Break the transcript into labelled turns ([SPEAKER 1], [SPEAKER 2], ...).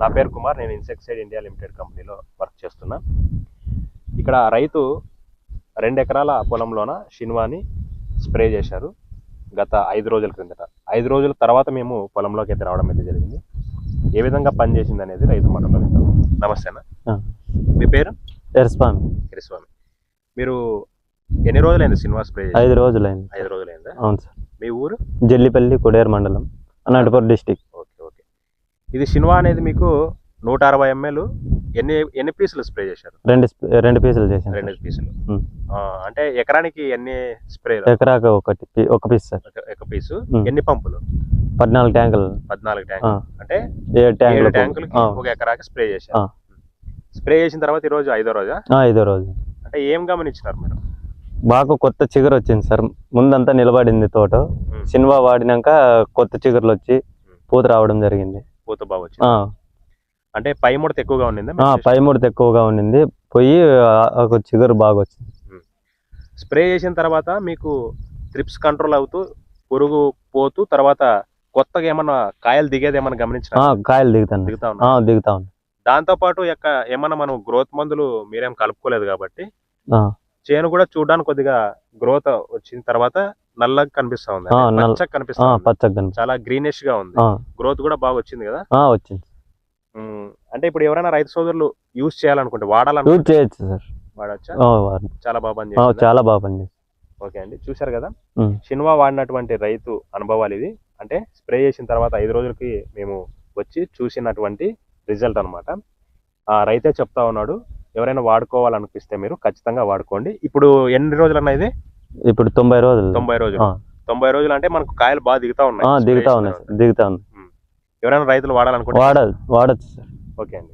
[SPEAKER 1] నా పేరు కుమార్ నేను ఇన్సెక్సైడ్ ఇండియా లిమిటెడ్ కంపెనీలో వర్క్ చేస్తున్నా. ఇక్కడ రైతు రెండు ఎకరాల పొలంలోన షిన్వాని స్ప్రే చేశారు గత ఐదు రోజుల క్రిందట. ఐదు రోజుల తర్వాత మేము పొలంలోకి అయితే రావడం అయితే జరిగింది. ఏ విధంగా పనిచేసింది అనేది రైతు మాటలో వింటాం నమస్తే అన్న.
[SPEAKER 2] ఆ.
[SPEAKER 1] మీ పేరు?
[SPEAKER 2] ఎర్స్పాన్
[SPEAKER 1] కిరిస్వామి మీరు ఎన్ని రోజులైంది సినిమా స్ప్రే
[SPEAKER 2] ఐదు రోజులైంది.
[SPEAKER 1] ఐదు రోజులైందా?
[SPEAKER 2] అవును సార్.
[SPEAKER 1] మీ ఊరు?
[SPEAKER 2] జల్లిపల్లి కుడేరు మండలం అనంతపురం డిస్టిక్.
[SPEAKER 1] ఇది షిన్వా అనేది మీకు నూట అరవై ఎంఎల్ ఎన్ని ఎన్ని పీసులు స్ప్రే చేశారు?
[SPEAKER 2] రెండు రెండు పీసులు చేసాను
[SPEAKER 1] రెండు. పీసులు. అంటే ఎకరానికి ఎన్ని స్ప్రే
[SPEAKER 2] ఎకరాకు ఒకటి ఒక పీస్ సార్.
[SPEAKER 1] ఒక పీసు. ఎన్ని పంపులు?
[SPEAKER 2] పద్నాలుగు ట్యాంకులు.
[SPEAKER 1] పద్నాలుగు ట్యాంకులు. అంటే
[SPEAKER 2] ఏడు ట్యాంకులు
[SPEAKER 1] ఒక ఎకరాకి స్ప్రే చేశారు. స్ప్రే చేసిన తర్వాత ఈ రోజు ఐదో రోజా?
[SPEAKER 2] ఐదో రోజు.
[SPEAKER 1] అంటే ఏం గమనించినారు మీరు?
[SPEAKER 2] బాగా కొత్త చిగురు వచ్చింది సార్. ముందంతా నిలబడింది తోట. సినిమా వాడినాక కొత్త చిగురులు వచ్చి పూత రావడం జరిగింది.
[SPEAKER 1] పూత బాగా వచ్చింది. అంటే పై ముడత ఎక్కువగా ఉండిందా
[SPEAKER 2] పై ముడత ఎక్కువగా ఉండింది. పోయి ఒక చిగురు బాగా వచ్చింది.
[SPEAKER 1] స్ప్రే చేసిన తర్వాత మీకు ట్రిప్స్ కంట్రోల్ అవుతూ పురుగు పోతూ తర్వాత కొత్తగా ఏమన్నా కాయలు దిగేది ఏమన్నా గమనించిన
[SPEAKER 2] కాయలు దిగుతాను.
[SPEAKER 1] దిగుతా ఉన్నా?
[SPEAKER 2] దిగుతా ఉంది
[SPEAKER 1] దాంతో పాటు యొక్క ఏమన్నా మనం గ్రోత్ మందులు మీరేం కలుపుకోలేదు కాబట్టి చేను కూడా చూడడానికి కొద్దిగా గ్రోత్ వచ్చిన తర్వాత నల్లగా కనిపిస్తా ఉంది. పచ్చగా కనిపిస్తా.
[SPEAKER 2] పచ్చగా
[SPEAKER 1] చాలా గ్రీనిష్గా ఉంది. గ్రోత్ కూడా బాగా వచ్చింది కదా?
[SPEAKER 2] వచ్చింది.
[SPEAKER 1] అంటే ఇప్పుడు ఎవరైనా రైతు సోదరులు యూజ్ చేయాలనుకుంటే
[SPEAKER 2] యూజ్
[SPEAKER 1] వాడాలనుకుంటే
[SPEAKER 2] చేయొచ్చు సార్.
[SPEAKER 1] వాడచ్చా?
[SPEAKER 2] ఆ, వాడు-
[SPEAKER 1] చాలా బాగా పనిచేస్తుంది
[SPEAKER 2] చాలా బాగా
[SPEAKER 1] ఓకే అండి. చూశారు కదా. షిన్వా వాడినటువంటి రైతు అనుభవాలు ఇది అంటే స్ప్రే చేసిన తర్వాత ఐదు రోజులకి మేము వచ్చి చూసినటువంటి రిజల్ట్ అన్నమాట. ఆ రైతే చెప్తా ఉన్నాడు ఎవరైనా వాడుకోవాలనిపిస్తే మీరు ఖచ్చితంగా వాడుకోండి. ఇప్పుడు ఎన్ని రోజులు ఇది?
[SPEAKER 2] ఇప్పుడు తొంభై రోజులు.
[SPEAKER 1] తొంభై రోజులు. తొంభై రోజులు అంటే మనకు కాయలు బాగా దిగుతా ఉన్నాయి.
[SPEAKER 2] దిగుతా ఉన్నాయి దిగుతా ఉంది
[SPEAKER 1] తర్వాత. ఎవరైనా రైతులు వాడాలనుకుంటే
[SPEAKER 2] వాడ వాడచ్చు సార్.
[SPEAKER 1] ఓకే అండి.